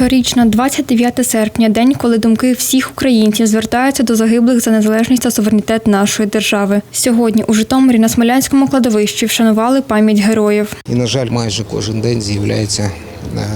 Щорічно, 29 серпня, день, коли думки всіх українців звертаються до загиблих за незалежність та суверенітет нашої держави. Сьогодні у Житомирі на Смолянському кладовищі вшанували пам'ять героїв. І, на жаль, майже кожен день з'являються е,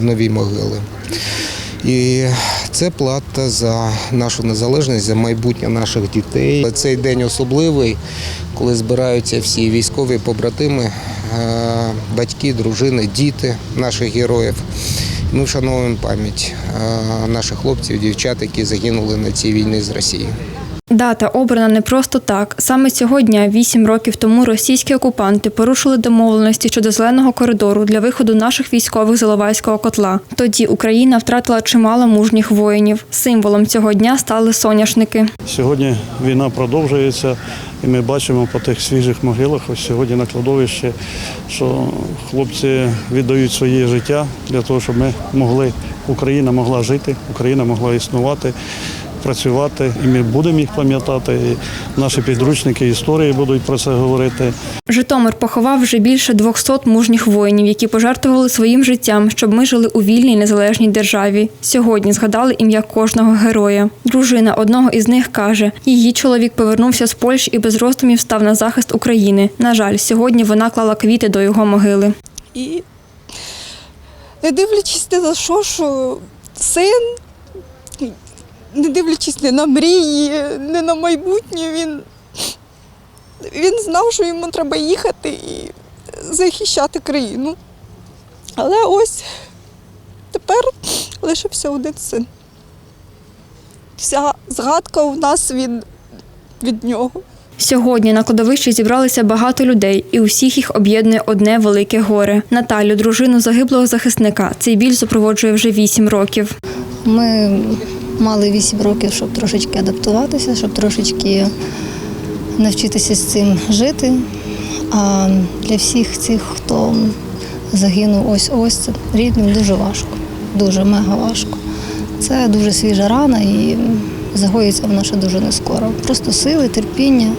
нові могили. І це плата за нашу незалежність, за майбутнє наших дітей. Цей день особливий, коли збираються всі військові побратими, батьки, дружини, діти наших героїв. Ми вшановуємо пам'ять е, наших хлопців, дівчат, які загинули на цій війні з Росією. Дата обрана не просто так. Саме цього дня, вісім років тому, російські окупанти порушили домовленості щодо зеленого коридору для виходу наших військових з Іловайського котла. Тоді Україна втратила чимало мужніх воїнів. Символом цього дня стали соняшники. Сьогодні війна продовжується, і ми бачимо по тих свіжих могилах, ось сьогодні на кладовищі, що хлопці віддають своє життя для того, щоб ми могли, Україна могла жити, Україна могла існувати, працювати. І ми будемо їх пам'ятати. І наші підручники історії будуть про це говорити. Житомир поховав вже більше 200 мужніх воїнів, які пожертвували своїм життям, щоб ми жили у вільній незалежній державі. Сьогодні згадали ім'я кожного героя. Дружина одного із них каже: її чоловік повернувся з Польщі і без роздумів став на захист України. На жаль, сьогодні вона клала квіти до його могили. І не дивлячись ні за що, що син, не дивлячись ні на мрії, ні на майбутнє, він, він знав, що йому треба їхати і захищати країну. Але ось тепер лишився один син. Вся згадка у нас від, від нього. Сьогодні на кладовищі зібралися багато людей, і усіх їх об'єднує одне велике горе. Наталю, дружину загиблого захисника, цей біль супроводжує вже вісім років. Ми мали 8 років, щоб трошечки адаптуватися, щоб трошечки навчитися з цим жити. А для всіх цих, хто загинув ось-ось, це рідним дуже важко, дуже мега важко. Це дуже свіжа рана і загоїться вона ще дуже не скоро. Просто сили, терпіння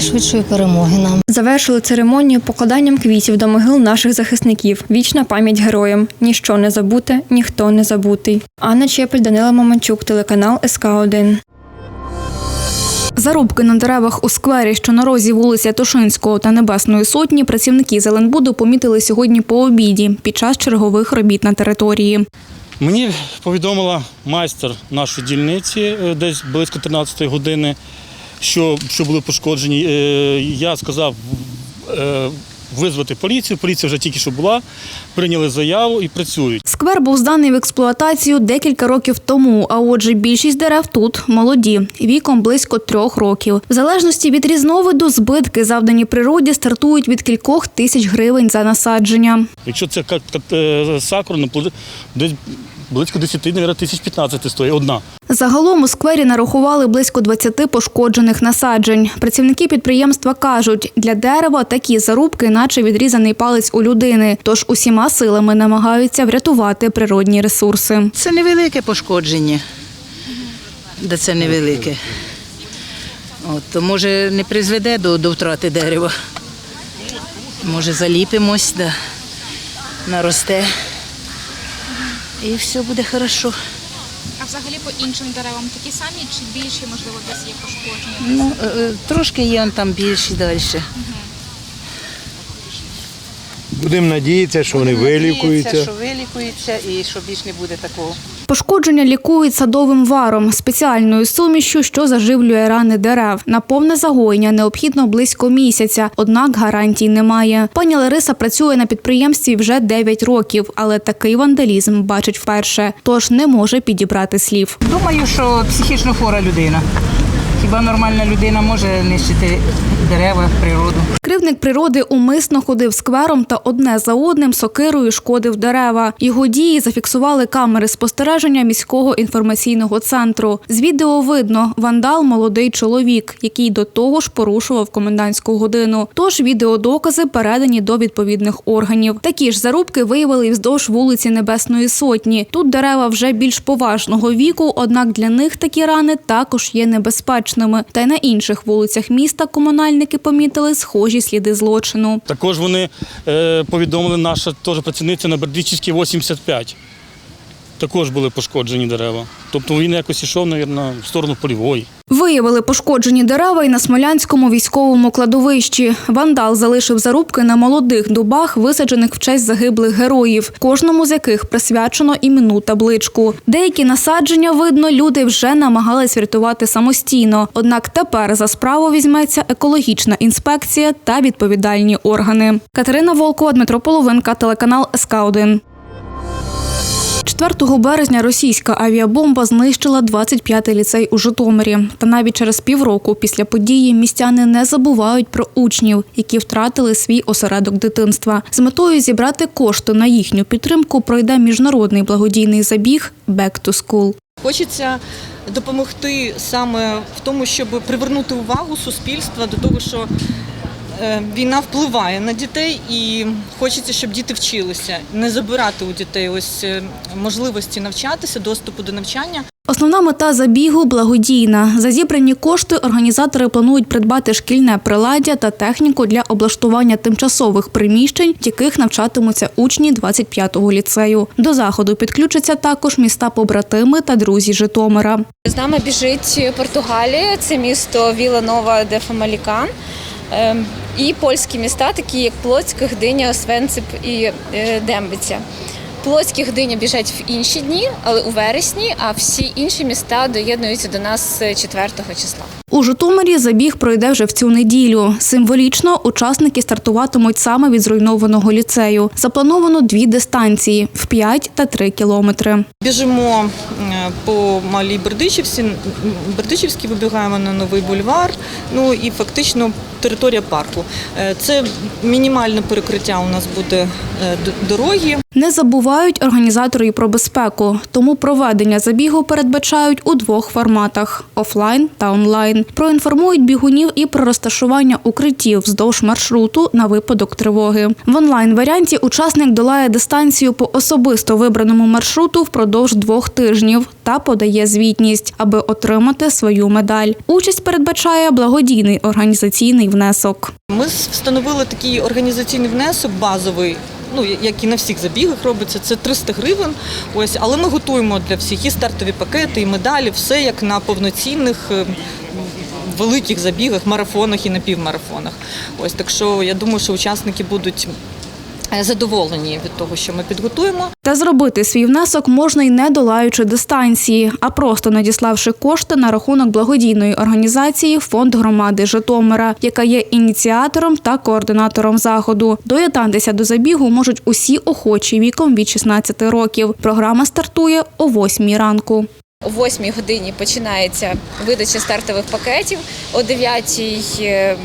і швидшої перемоги нам. Завершили церемонію покладанням квітів до могил наших захисників. Вічна пам'ять героям. Ніщо не забуте, ніхто не забутий. Анна Чепель, Данила Маманчук, телеканал СК 1 Зарубки на деревах у сквері, що на розі вулиця Тошинського та Небесної Сотні, працівники Зеленбуду помітили сьогодні по обіді під час чергових робіт на території. Мені повідомила майстер нашої дільниці е, десь близько 13-ї години, що, що були пошкоджені. Е, Я сказав е, визвати поліцію. Поліція вже тільки що була, прийняли заяву і працюють. Сквер був зданий в експлуатацію декілька років тому, а отже, більшість дерев тут молоді, віком близько трьох років. В залежності від різновиду збитки, завдані природі, стартують від кількох тисяч гривень за насадження. Якщо це е, сакура, буде десь близько 10, мабуть, тисяч 15 стоїть одна. Загалом у сквері нарахували близько 20 пошкоджених насаджень. Працівники підприємства кажуть, для дерева такі зарубки, наче відрізаний палець у людини, тож усіма силами намагаються врятувати природні ресурси. Це невелике пошкодження. Да це невелике. От, то може не призведе до, до втрати дерева. Може заліпимось, да, наросте. І все буде хорошо. А взагалі по іншим деревам такі самі чи більші, можливо, десь є пошкодження? Ну, е, е, трошки є он там більші далі. Будемо надіятися, що вони Надіється, вилікуються. що вилікуються і що більше не буде такого. Пошкодження лікують садовим варом, спеціальною сумішю, що заживлює рани дерев. На повне загоєння необхідно близько місяця, однак гарантій немає. Пані Лариса працює на підприємстві вже 9 років, але такий вандалізм бачить вперше, тож не може підібрати слів. Думаю, що психічно хвора людина. Хіба нормальна людина може нищити дерева, природу? Кривник природи умисно ходив сквером та одне за одним сокирою шкодив дерева. Його дії зафіксували камери спостереження міського інформаційного центру. З відео видно вандал молодий чоловік, який до того ж порушував комендантську годину. Тож відеодокази передані до відповідних органів. Такі ж зарубки виявили і вздовж вулиці Небесної Сотні. Тут дерева вже більш поважного віку, однак для них такі рани також є небезпечними. Небезпечними. Та й на інших вулицях міста комунальники помітили схожі сліди злочину. Також вони е, повідомили наша теж працівниця на Бердичівській 85. Також були пошкоджені дерева. Тобто він якось йшов, мабуть, в сторону полівої. Виявили пошкоджені дерева і на Смолянському військовому кладовищі. Вандал залишив зарубки на молодих дубах, висаджених в честь загиблих героїв, кожному з яких присвячено іменну табличку. Деякі насадження, видно, люди вже намагались врятувати самостійно. Однак тепер за справу візьметься екологічна інспекція та відповідальні органи. Катерина Волкова, Дмитро Половинка, телеканал СК 1 4 березня російська авіабомба знищила 25-й ліцей у Житомирі. Та навіть через півроку після події містяни не забувають про учнів, які втратили свій осередок дитинства. З метою зібрати кошти на їхню підтримку пройде міжнародний благодійний забіг «Back to School». Хочеться допомогти саме в тому, щоб привернути увагу суспільства до того, що війна впливає на дітей, і хочеться, щоб діти вчилися, не забирати у дітей ось е, можливості навчатися, доступу до навчання. Основна мета забігу благодійна. За зібрані кошти організатори планують придбати шкільне приладдя та техніку для облаштування тимчасових приміщень, в яких навчатимуться учні 25-го ліцею. До заходу підключаться також міста побратими та друзі Житомира. З нами біжить Португалія, це місто Віла Нова де Фамалікан. Ем, І польські міста, такі як Плоцьк, Гдиня, Освенцип і е, Дембиця. Плоцьк і Гдиня біжать в інші дні, але у вересні, а всі інші міста доєднуються до нас 4 числа. У Житомирі забіг пройде вже в цю неділю. Символічно учасники стартуватимуть саме від зруйнованого ліцею. Заплановано дві дистанції в 5 та 3 кілометри. Біжимо е, по малій Бердичівці, Бердичівській вибігаємо на новий бульвар. Ну і фактично територія парку. Е, Це мінімальне перекриття у нас буде е, дороги. Не забувають організатори і про безпеку, тому проведення забігу передбачають у двох форматах офлайн та онлайн. Проінформують бігунів і про розташування укриттів вздовж маршруту на випадок тривоги. В онлайн варіанті учасник долає дистанцію по особисто вибраному маршруту впродовж двох тижнів та подає звітність, аби отримати свою медаль. Участь передбачає благодійний організаційний внесок. Ми встановили такий організаційний внесок базовий. Ну, як і на всіх забігах робиться, це 300 гривень. Ось, але ми готуємо для всіх і стартові пакети, і медалі, все як на повноцінних е, великих забігах, марафонах і напівмарафонах. Ось так що я думаю, що учасники будуть задоволені від того, що ми підготуємо. Та зробити свій внесок можна й не долаючи дистанції, а просто надіславши кошти на рахунок благодійної організації Фонд громади Житомира, яка є ініціатором та координатором заходу. Доєднатися до забігу можуть усі охочі віком від 16 років. Програма стартує о 8 ранку. О 8 годині починається видача стартових пакетів. О 9 е,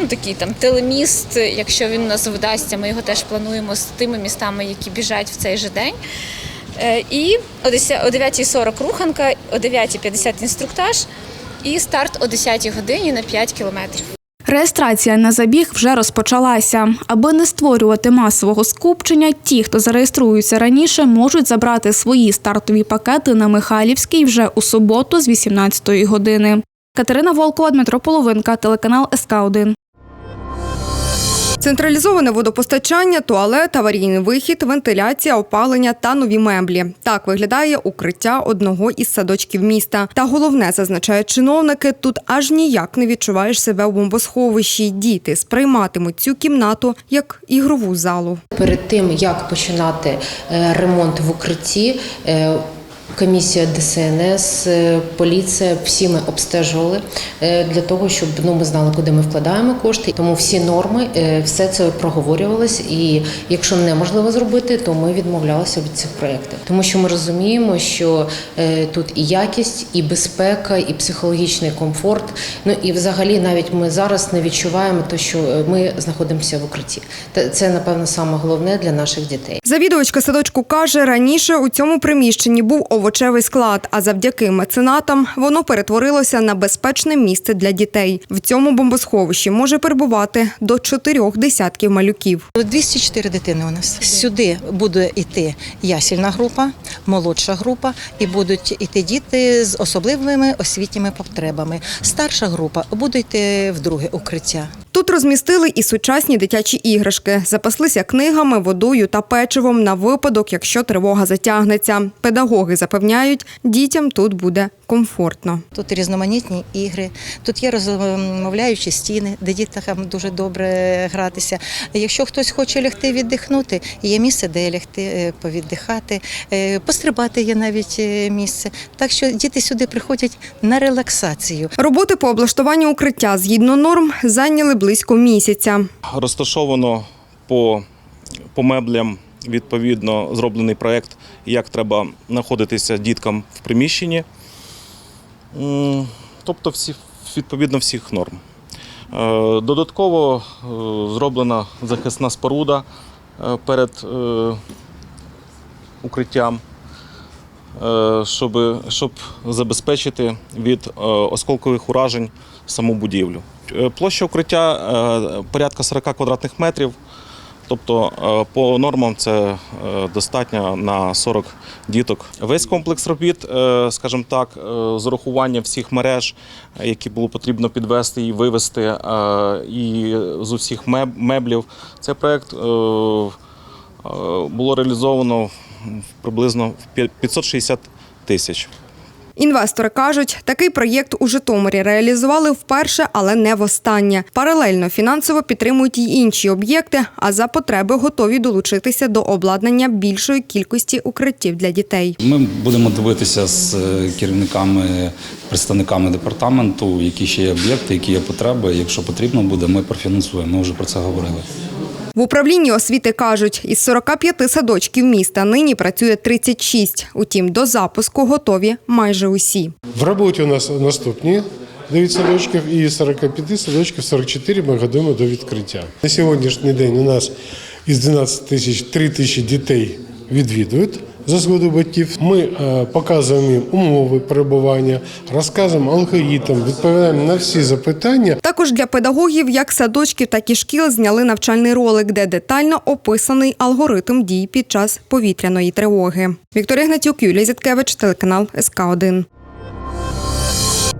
ну, такий там телеміст, якщо він у нас вдасться, ми його теж плануємо з тими містами, які біжать в цей же день. Е, І о 10 о 9.40 руханка, о 9.50 інструктаж і старт о 10 годині на 5 кілометрів. Реєстрація на забіг вже розпочалася. Аби не створювати масового скупчення, ті, хто зареєструються раніше, можуть забрати свої стартові пакети на Михайлівській вже у суботу з 18-ї години. Катерина Волкова, Дмитро Половинка, телеканал СК 1 Централізоване водопостачання, туалет, аварійний вихід, вентиляція, опалення та нові меблі. Так виглядає укриття одного із садочків міста. Та головне, зазначають чиновники, тут аж ніяк не відчуваєш себе у бомбосховищі. Діти сприйматимуть цю кімнату як ігрову залу. Перед тим як починати е, ремонт в укритті, е, комісія ДСНС, е, поліція, всі ми обстежували е, для того, щоб ну ми знали, куди ми вкладаємо кошти. Тому всі норми, е, все це проговорювалось. І якщо неможливо зробити, то ми відмовлялися від цих проєктів, тому що ми розуміємо, що тут і якість, і безпека, і психологічний комфорт. Ну і взагалі, навіть ми зараз не відчуваємо те, що ми знаходимося в укритті. Це напевно саме головне для наших дітей. Завідувачка садочку каже, раніше у цьому приміщенні був овочевий овочевий склад, а завдяки меценатам воно перетворилося на безпечне місце для дітей. В цьому бомбосховищі може перебувати до чотирьох десятків малюків. 204 дитини у нас. Сюди буде йти ясільна група, молодша група, і будуть йти діти з особливими освітніми потребами. Старша група буде йти в друге укриття. Тут розмістили і сучасні дитячі іграшки, запаслися книгами, водою та печивом на випадок, якщо тривога затягнеться. Педагоги запевняють, дітям тут буде комфортно. Тут різноманітні ігри, тут є розмовляючі стіни, де діткам дуже добре гратися. Якщо хтось хоче лягти віддихнути, є місце, де лягти е, повіддихати, Е, пострибати є навіть е, місце. Так що діти сюди приходять на релаксацію. Роботи по облаштуванню укриття згідно норм зайняли близько місяця. розташовано по, по меблям відповідно зроблений проєкт, як треба знаходитися діткам в приміщенні. Тобто всі, відповідно всіх норм. Е, Додатково е, зроблена захисна споруда е, перед укриттям, щоб, щоб забезпечити від осколкових уражень саму будівлю. Площа укриття порядка 40 квадратних метрів. Тобто е, по нормам це е, достатньо на 40 діток. Весь комплекс робіт, е, скажімо так, з урахуванням всіх мереж, які було потрібно підвести і вивести, і з усіх меблів. Цей проект е, було реалізовано приблизно в 560 тисяч. Інвестори кажуть, такий проєкт у Житомирі реалізували вперше, але не востаннє. Паралельно фінансово підтримують й інші об'єкти, а за потреби готові долучитися до обладнання більшої кількості укриттів для дітей. Ми будемо дивитися з е, керівниками, представниками департаменту, які ще є об'єкти, які є потреби. Якщо потрібно буде, ми профінансуємо. Ми вже про це говорили. В управлінні освіти кажуть, із 45 садочків міста нині працює 36. Утім, до запуску готові майже усі. В роботі у нас наступні 9 садочків і із 45 садочків 44 ми годуємо до відкриття. На сьогоднішній день у нас із 12 тисяч 3 тисячі дітей відвідують за згоду батьків. Ми е, показуємо їм умови перебування, розказуємо алгоритм, відповідаємо на всі запитання. Також для педагогів як садочків, так і шкіл зняли навчальний ролик, де детально описаний алгоритм дій під час повітряної тривоги. Вікторія Гнатюк, Юлія Зіткевич, телеканал СК 1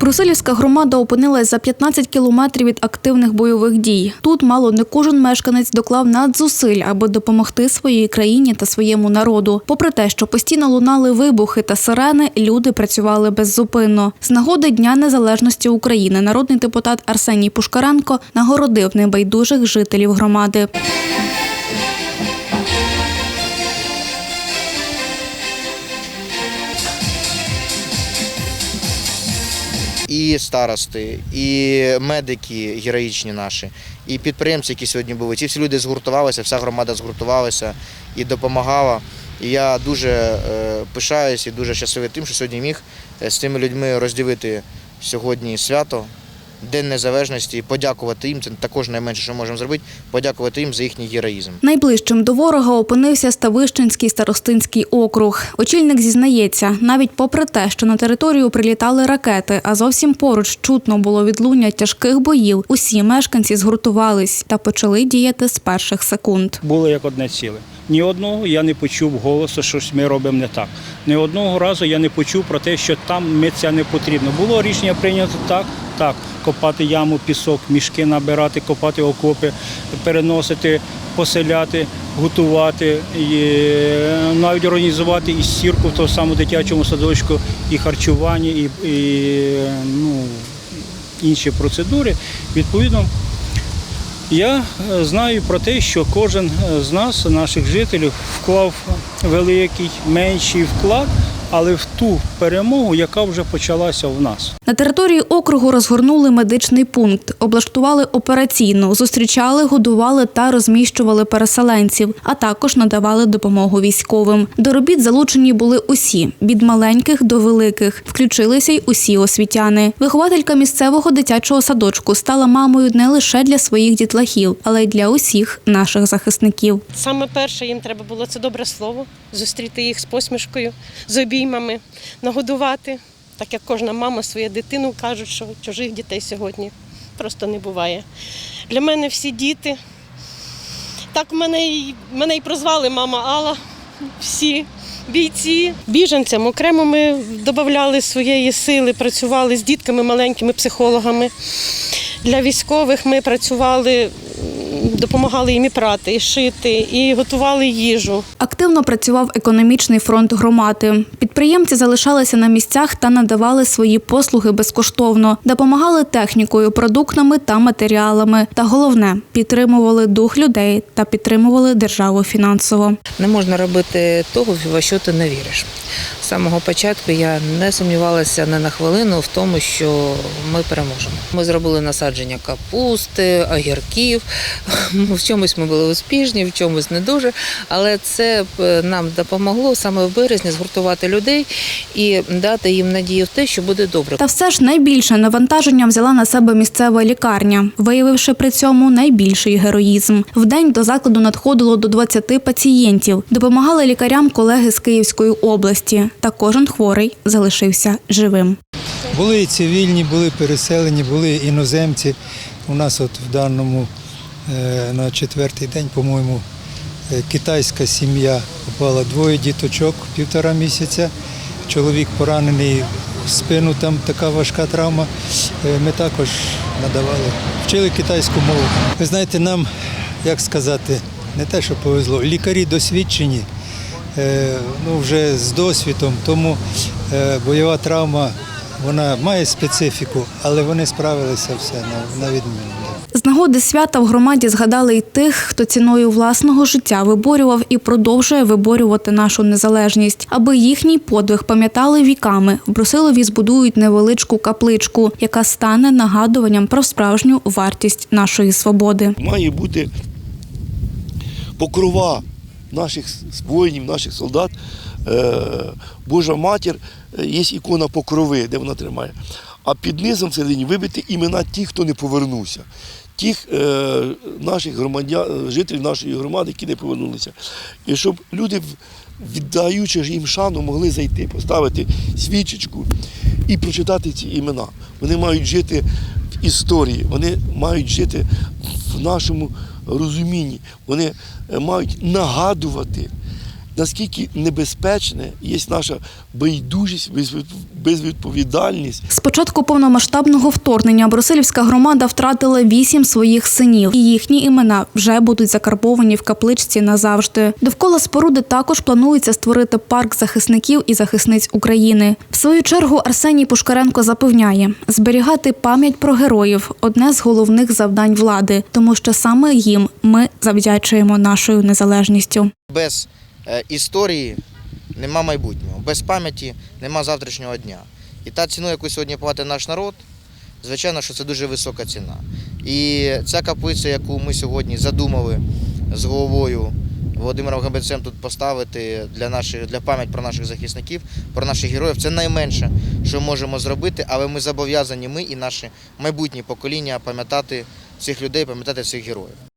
Брусилівська громада опинилась за 15 кілометрів від активних бойових дій. Тут мало не кожен мешканець доклав надзусиль, аби допомогти своїй країні та своєму народу. Попри те, що постійно лунали вибухи та сирени, люди працювали беззупинно. З нагоди Дня Незалежності України народний депутат Арсеній Пушкаренко нагородив небайдужих жителів громади. Старости, і медики героїчні наші, і підприємці, які сьогодні були. Ці всі люди згуртувалися, вся громада згуртувалася і допомагала. І я дуже е, пишаюсь і дуже щасливий тим, що сьогодні міг е, з цими людьми розділити сьогодні свято. День незалежності подякувати їм. Це також найменше, що можемо зробити. Подякувати їм за їхній героїзм. Найближчим до ворога опинився Ставищенський старостинський округ. Очільник зізнається, навіть попри те, що на територію прилітали ракети, а зовсім поруч чутно було відлуння тяжких боїв. Усі мешканці згуртувались та почали діяти з перших секунд. було як одне ціле. Ні одного я не почув голосу, що ми робимо не так. Ні одного разу я не почув про те, що там ми це не потрібно. Було рішення прийнято так, так, копати яму, пісок, мішки набирати, копати окопи, переносити, поселяти, готувати, і е, навіть організувати і стірку в тому самому дитячому садочку, і харчування, і, і ну, інші процедури. Відповідно, я е, знаю про те, що кожен е, з нас, наших жителів, вклав великий, менший вклад, але в ту перемогу, яка вже почалася в нас. На території округу розгорнули медичний пункт, облаштували операційну, зустрічали, годували та розміщували переселенців, а також надавали допомогу військовим. До робіт залучені були усі від маленьких до великих. Включилися й усі освітяни. Вихователька місцевого дитячого садочку стала мамою не лише для своїх дітлахів, але й для усіх наших захисників. Саме перше їм треба було це добре слово, зустріти їх з посмішкою, з обіймами. Обіймами, нагодувати. Так як кожна мама свою дитину кажуть, що чужих дітей сьогодні просто не буває. Для мене всі діти. Так мене і, мене і прозвали мама Алла. Всі бійці. Біженцям окремо ми додавали своєї сили, працювали з дітками, маленькими психологами. Для військових ми працювали, допомагали їм і прати, і шити, і готували їжу. Активно працював економічний фронт громади. Підприємці залишалися на місцях та надавали свої послуги безкоштовно, допомагали технікою, продуктами та матеріалами. Та головне підтримували дух людей та підтримували державу фінансово. Не можна робити того, во що ти не віриш. З самого початку я не сумнівалася не на хвилину в тому, що ми переможемо. Ми зробили насадження капусти, огірків. В чомусь ми були успішні, в чомусь не дуже. Але це нам допомогло саме в березні згуртувати людей і дати їм надію в те, що буде добре. Та все ж найбільше навантаження взяла на себе місцева лікарня, виявивши при цьому найбільший героїзм. В день до закладу надходило до 20 пацієнтів. Допомагали лікарям колеги з Київської області. Та кожен хворий залишився живим. Були і цивільні, були переселені, були іноземці. У нас от в даному е, на четвертий день, по-моєму, е, китайська сім'я попала двоє діточок, півтора місяця. Чоловік поранений в спину, там така важка травма. Е, Ми також надавали, вчили китайську мову. Ви знаєте, нам, як сказати, не те, що повезло, лікарі досвідчені, ну, вже з досвідом, тому бойова травма вона має специфіку, але вони справилися все на, на відмінно. З нагоди свята в громаді згадали й тих, хто ціною власного життя виборював і продовжує виборювати нашу незалежність. Аби їхній подвиг пам'ятали віками, в Брусилові збудують невеличку капличку, яка стане нагадуванням про справжню вартість нашої свободи. Має бути покрова наших воїнів, наших солдат. Е, Божа матір, е, є ікона покрови, де вона тримає. А під низом всередині вибити імена тих, хто не повернувся. Тих е, наших громадян, жителів нашої громади, які не повернулися. І щоб люди, віддаючи їм шану, могли зайти, поставити свічечку і прочитати ці імена. Вони мають жити в історії, вони мають жити в нашому розумінні. Вони е, мають нагадувати, наскільки небезпечне є наша байдужість, безвід- безвідповідальність. З початку повномасштабного вторгнення Брусилівська громада втратила вісім своїх синів, і їхні імена вже будуть закарбовані в капличці назавжди. Довкола споруди також планується створити парк захисників і захисниць України. В свою чергу Арсеній Пушкаренко запевняє, зберігати пам'ять про героїв одне з головних завдань влади, тому що саме їм ми завдячуємо нашою незалежністю. Без історії нема майбутнього, без пам'яті нема завтрашнього дня. І та ціну, яку сьогодні платить наш народ, звичайно, що це дуже висока ціна. І ця каплиця, яку ми сьогодні задумали з головою Володимиром Габецем тут поставити для наших для пам'ять про наших захисників, про наших героїв, це найменше, що можемо зробити, але ми зобов'язані, ми і наші майбутні покоління пам'ятати цих людей, пам'ятати цих героїв.